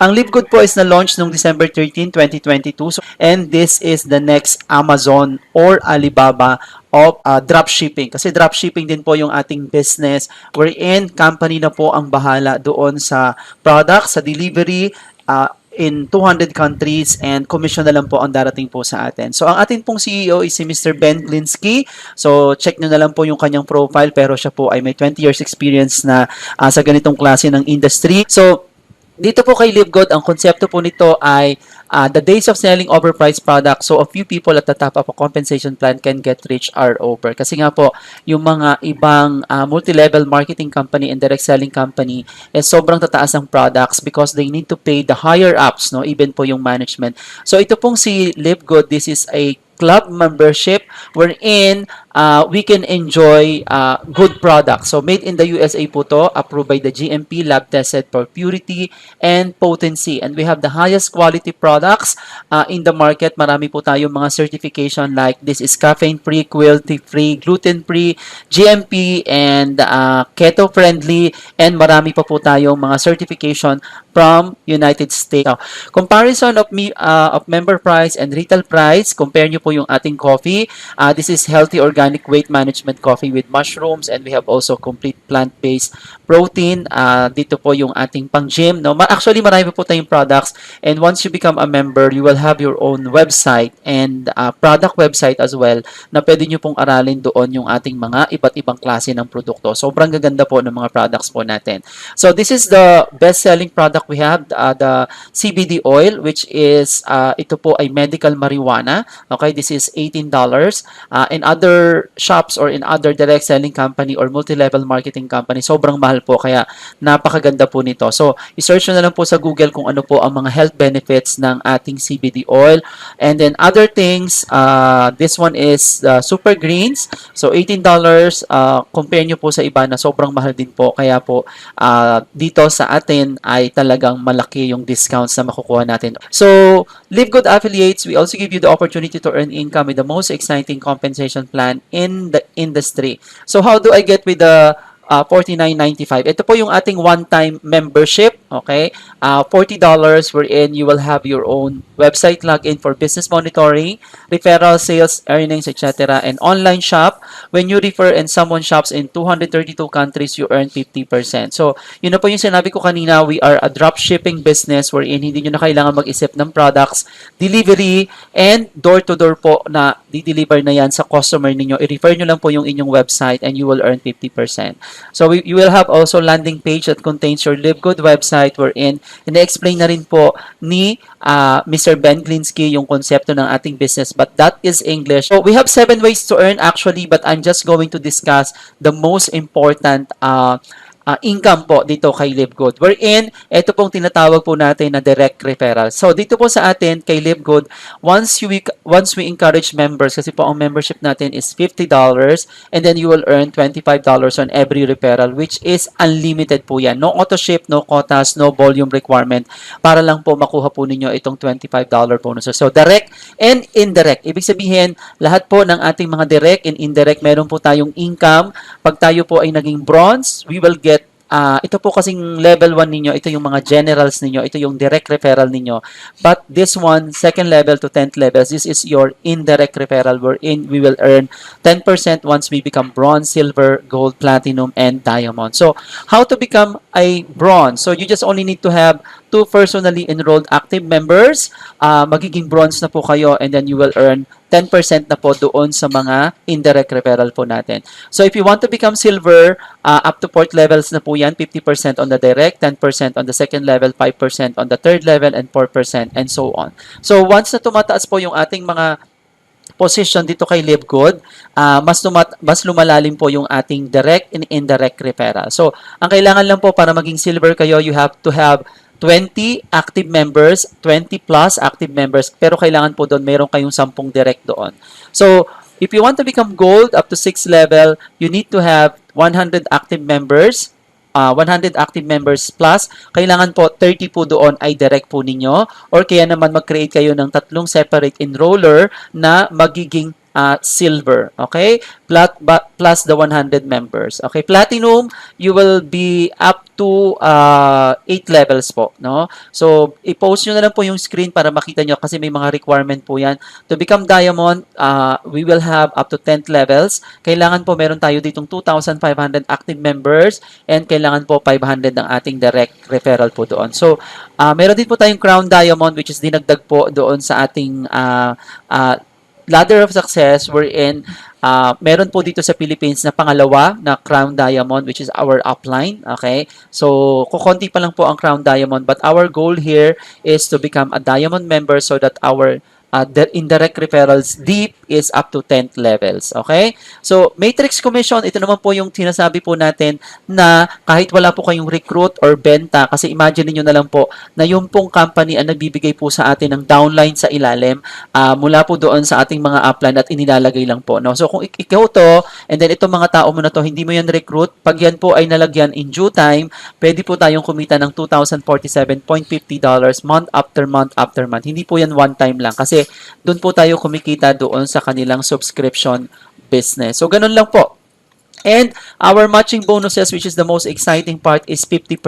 Ang Live Good po is na-launch noong December 13, 2022. So, and this is the next Amazon or Alibaba of uh, dropshipping. Kasi dropshipping din po yung ating business wherein company na po ang bahala doon sa product, sa delivery, uh, in 200 countries and commission na lang po ang darating po sa atin. So, ang atin pong CEO is si Mr. Ben Glinsky. So, check nyo na lang po yung kanyang profile pero siya po ay may 20 years experience na uh, sa ganitong klase ng industry. So, dito po kay Live Good, ang konsepto po nito ay uh, the days of selling overpriced products. So, a few people at the top of a compensation plan can get rich are over. Kasi nga po, yung mga ibang uh, multi-level marketing company and direct selling company is sobrang tataas ng products because they need to pay the higher ups, no? even po yung management. So, ito pong si Live Good, this is a club membership wherein uh, we can enjoy uh, good products. So made in the USA po to, approved by the GMP, lab tested for purity and potency. And we have the highest quality products uh, in the market. Marami po tayong mga certification like this is caffeine-free, cruelty-free, gluten-free, GMP, and uh, keto-friendly. And marami pa po mga certification from United States. Now, comparison of me uh, of member price and retail price, compare nyo po yung ating coffee. Uh, this is healthy organic weight management coffee with mushrooms and we have also complete plant-based protein. Uh, dito po yung ating pang-gym. No? Actually, marami po tayong products and once you become a member, you will have your own website and uh, product website as well na pwede nyo pong aralin doon yung ating mga iba't ibang klase ng produkto. Sobrang gaganda po ng mga products po natin. So, this is the best-selling product we have, uh, the CBD oil, which is, uh, ito po ay medical marijuana. Okay, this is $18. Uh, in other shops or in other direct selling company or multi-level marketing company, sobrang mahal po. Kaya napakaganda po nito. So, i-search nyo na lang po sa Google kung ano po ang mga health benefits ng ating CBD oil. And then other things, uh, this one is uh, super greens. So, $18. Uh, compare nyo po sa iba na sobrang mahal din po. Kaya po, uh, dito sa atin ay talagang malaki yung discounts na makukuha natin. So, Live Good Affiliates, we also give you the opportunity to earn income with the most exciting compensation plan in the industry. So, how do I get with the uh, $49.95. Ito po yung ating one-time membership, okay? Uh, $40 wherein you will have your own website login for business monitoring, referral, sales, earnings, etc. and online shop. When you refer and someone shops in 232 countries, you earn 50%. So, yun na po yung sinabi ko kanina, we are a drop shipping business wherein hindi nyo na kailangan mag-isip ng products, delivery, and door-to-door po na di-deliver na yan sa customer ninyo. I-refer nyo lang po yung inyong website and you will earn 50%. So, we, you will have also landing page that contains your Live Good website wherein ina-explain na rin po ni uh, Mr. Ben Glinsky yung konsepto ng ating business but that is English. So, we have seven ways to earn actually but I'm just going to discuss the most important uh, uh, income po dito kay Live Good. Wherein, ito pong tinatawag po natin na direct referral. So, dito po sa atin kay Live Good, once, you, once we encourage members, kasi po ang membership natin is $50 and then you will earn $25 on every referral which is unlimited po yan. No auto ship, no quotas, no volume requirement para lang po makuha po ninyo itong $25 bonus. So, direct and indirect. Ibig sabihin, lahat po ng ating mga direct and indirect, meron po tayong income. Pag tayo po ay naging bronze, we will get uh, ito po kasing level 1 ninyo, ito yung mga generals ninyo, ito yung direct referral ninyo. But this one, second level to 10th levels, this is your indirect referral wherein we will earn 10% once we become bronze, silver, gold, platinum, and diamond. So, how to become a bronze? So, you just only need to have two personally enrolled active members. Uh, magiging bronze na po kayo and then you will earn 10% na po doon sa mga indirect referral po natin. So if you want to become silver, uh, up to port levels na po yan, 50% on the direct, 10% on the second level, 5% on the third level, and 4% and so on. So once na tumataas po yung ating mga position dito kay Live Good, uh, mas, tumat, mas lumalalim po yung ating direct and indirect referral. So, ang kailangan lang po para maging silver kayo, you have to have 20 active members, 20 plus active members, pero kailangan po doon mayroon kayong 10 direct doon. So, if you want to become gold up to 6 level, you need to have 100 active members, uh, 100 active members plus, kailangan po 30 po doon ay direct po ninyo or kaya naman mag-create kayo ng tatlong separate enroller na magiging uh, silver. Okay? Ba, plus the 100 members. Okay? Platinum, you will be up to uh, 8 levels po. No? So, i-post nyo na lang po yung screen para makita nyo kasi may mga requirement po yan. To become diamond, uh, we will have up to 10 levels. Kailangan po meron tayo ditong 2,500 active members and kailangan po 500 ng ating direct referral po doon. So, uh, meron din po tayong Crown Diamond which is dinagdag po doon sa ating uh, uh, ladder of success wherein uh, meron po dito sa Philippines na pangalawa na Crown Diamond which is our upline. Okay? So, kukonti pa lang po ang Crown Diamond but our goal here is to become a diamond member so that our uh, the indirect referrals deep is up to 10th levels. Okay? So, matrix commission, ito naman po yung sinasabi po natin na kahit wala po kayong recruit or benta, kasi imagine niyo na lang po na yung pong company ang nagbibigay po sa atin ng downline sa ilalim uh, mula po doon sa ating mga upline at inilalagay lang po. No? So, kung ik- ikaw to, and then itong mga tao mo na to, hindi mo yan recruit, pag yan po ay nalagyan in due time, pwede po tayong kumita ng $2,047.50 month after month after month. Hindi po yan one time lang kasi doon po tayo kumikita doon sa kanilang subscription business. So, ganun lang po. And our matching bonuses, which is the most exciting part, is 50%.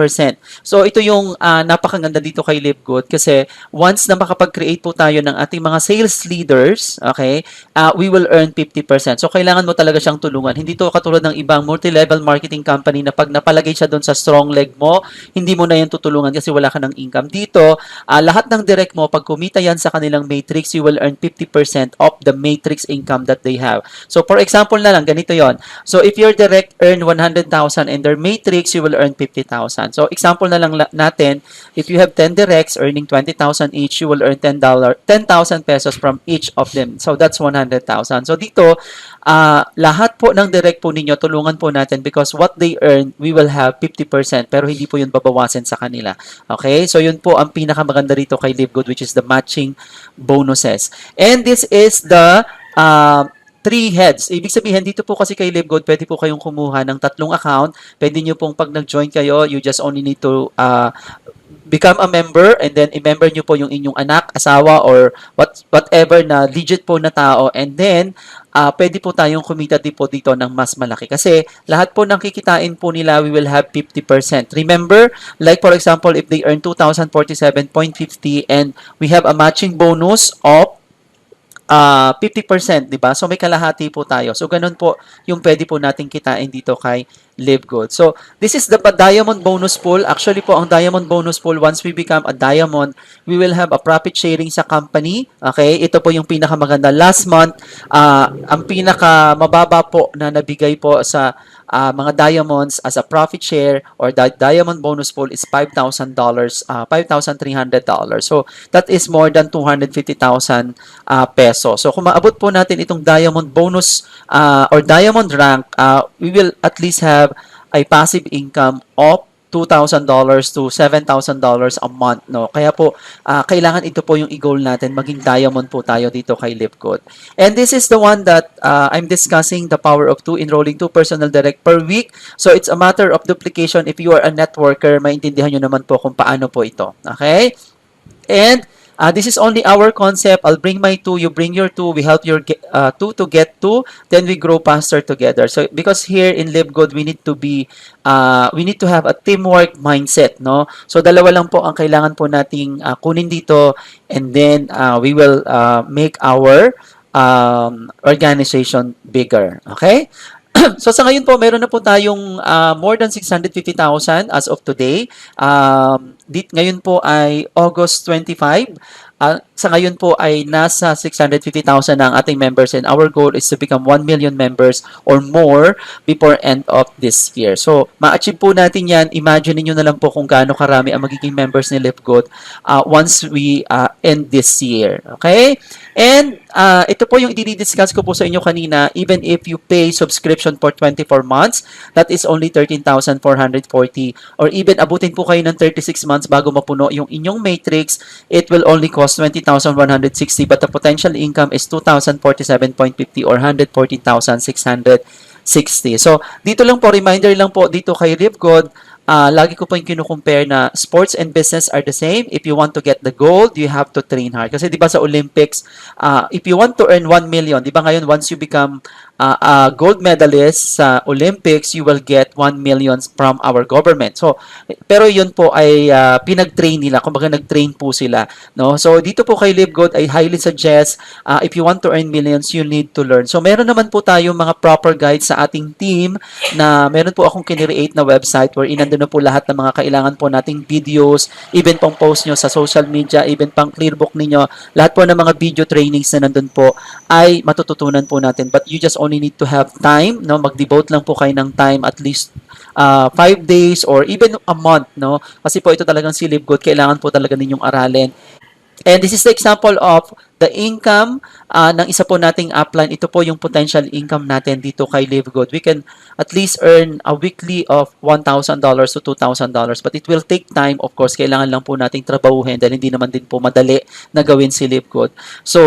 So, ito yung uh, napakaganda dito kay LiveGood kasi once na makapag-create po tayo ng ating mga sales leaders, okay, uh, we will earn 50%. So, kailangan mo talaga siyang tulungan. Hindi to katulad ng ibang multi-level marketing company na pag napalagay siya doon sa strong leg mo, hindi mo na yan tutulungan kasi wala ka ng income. Dito, uh, lahat ng direct mo, pag kumita yan sa kanilang matrix, you will earn 50% of the matrix income that they have. So, for example na lang, ganito yon So, if your direct earn 100,000 and their matrix, you will earn 50,000. So, example na lang natin, if you have 10 directs earning 20,000 each, you will earn $10, 10,000 pesos from each of them. So, that's 100,000. So, dito, uh, lahat po ng direct po ninyo, tulungan po natin because what they earn, we will have 50%, pero hindi po yun babawasan sa kanila. Okay? So, yun po ang pinakamaganda rito kay Live Good, which is the matching bonuses. And this is the uh, three heads. Ibig sabihin, dito po kasi kay LiveGold, pwede po kayong kumuha ng tatlong account. Pwede nyo pong pag nag-join kayo, you just only need to uh, become a member and then i-member nyo po yung inyong anak, asawa, or what, whatever na legit po na tao. And then, uh, pwede po tayong kumita din po dito ng mas malaki. Kasi lahat po ng kikitain po nila, we will have 50%. Remember, like for example, if they earn 2,047.50 and we have a matching bonus of uh, 50%, di ba? So may kalahati po tayo. So ganun po yung pwede po nating kitain dito kay Live Good. So this is the diamond bonus pool. Actually po ang diamond bonus pool once we become a diamond, we will have a profit sharing sa company. Okay? Ito po yung pinakamaganda. Last month, uh, ang pinaka mababa po na nabigay po sa uh, mga diamonds as a profit share or the diamond bonus pool is $5,000, uh, $5,300. So that is more than 250,000 uh, peso. So kung maabot po natin itong diamond bonus uh, or diamond rank, uh, we will at least have a passive income of $2,000 to $7,000 a month, no? Kaya po, uh, kailangan ito po yung i-goal natin, maging diamond po tayo dito kay Lipcode. And this is the one that uh, I'm discussing, the power of two, enrolling two personal direct per week. So, it's a matter of duplication. If you are a networker, maintindihan nyo naman po kung paano po ito. Okay? And, Uh, this is only our concept. I'll bring my two, you bring your two, we help your uh, two to get two, then we grow faster together. So because here in Live Good, we need to be, uh, we need to have a teamwork mindset, no? So dalawa lang po ang kailangan po nating uh, kunin dito and then uh, we will uh, make our um, organization bigger. Okay? so sa ngayon po, meron na po tayong uh, more than 650,000 as of today. Um, dit, ngayon po ay August 25. Uh, sa ngayon po ay nasa 650,000 na ang ating members and our goal is to become 1 million members or more before end of this year. So, ma-achieve po natin yan. Imagine niyo na lang po kung gaano karami ang magiging members ni Live Good uh, once we uh, end this year. Okay? And uh, ito po yung i-discuss ko po sa inyo kanina. Even if you pay subscription for 24 months, that is only 13,440 or even abutin po kayo ng 36 months bago mapuno yung inyong matrix, it will only cost 20,160 but the potential income is 2,047.50 or 114,660. So, dito lang po, reminder lang po dito kay RipGod, ah, lagi ko po yung kinukompare na sports and business are the same. If you want to get the gold, you have to train hard. Kasi di ba sa Olympics, ah, if you want to earn 1 million, di ba ngayon once you become ah, a gold medalist sa Olympics, you will get 1 million from our government. So, pero yun po ay ah, pinag-train nila. Kumbaga nag-train po sila. No? So, dito po kay Live Good, I highly suggest ah, if you want to earn millions, you need to learn. So, meron naman po tayo mga proper guides sa ating team na meron po akong kinreate na website where inandun na po lahat ng mga kailangan po nating videos, even pong post nyo sa social media, even pang clearbook ninyo, lahat po ng mga video trainings na nandun po ay matututunan po natin. But you just only need to have time, no? Mag-devote lang po kayo ng time at least uh, five days or even a month, no? Kasi po ito talagang si Live Good, kailangan po talaga ninyong aralin. And this is the example of the income uh, ng isa po nating upline. Ito po yung potential income natin dito kay Live Good. We can at least earn a weekly of $1,000 to $2,000. But it will take time. Of course, kailangan lang po nating trabahuhin dahil hindi naman din po madali na gawin si Live Good. So,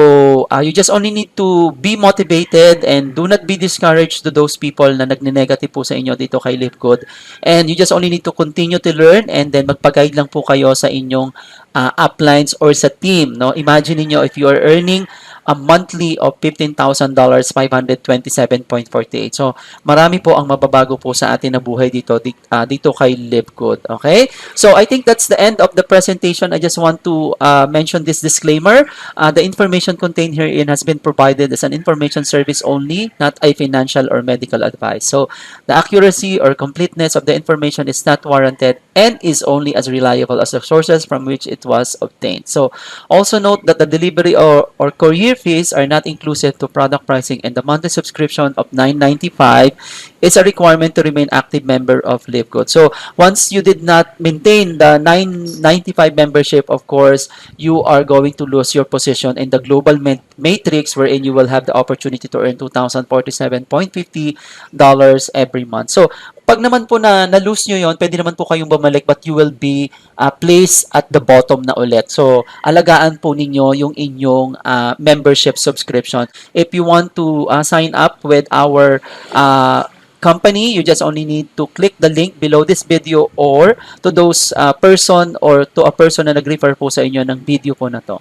uh, you just only need to be motivated and do not be discouraged to those people na nagne-negative po sa inyo dito kay Live Good. And you just only need to continue to learn and then magpag-guide lang po kayo sa inyong uh, uplines or sa team. No? Imagine niyo if you are earning a monthly of $15,000, 527.48. So, marami po ang mababago po sa atin na buhay dito, di- ah, dito kay Live. Okay? So, I think that's the end of the presentation. I just want to uh, mention this disclaimer. Uh, the information contained herein has been provided as an information service only, not a financial or medical advice. So, the accuracy or completeness of the information is not warranted and is only as reliable as the sources from which it was obtained. So, also note that the delivery or, or courier fees are not inclusive to product pricing and the monthly subscription of $9.95 is a requirement to remain active member of LiveGood. So, once you did not maintain the $9.95 membership, of course, you are going to lose your position in the global mat- matrix wherein you will have the opportunity to earn $2,047.50 every month. So, pag naman po na na-lose nyo yon, pwede naman po kayong bumalik but you will be uh, placed at the bottom na ulit. So, alagaan po ninyo yung inyong uh, membership subscription. If you want to uh, sign up with our uh, company, you just only need to click the link below this video or to those uh, person or to a person na nag-refer po sa inyo ng video po na to.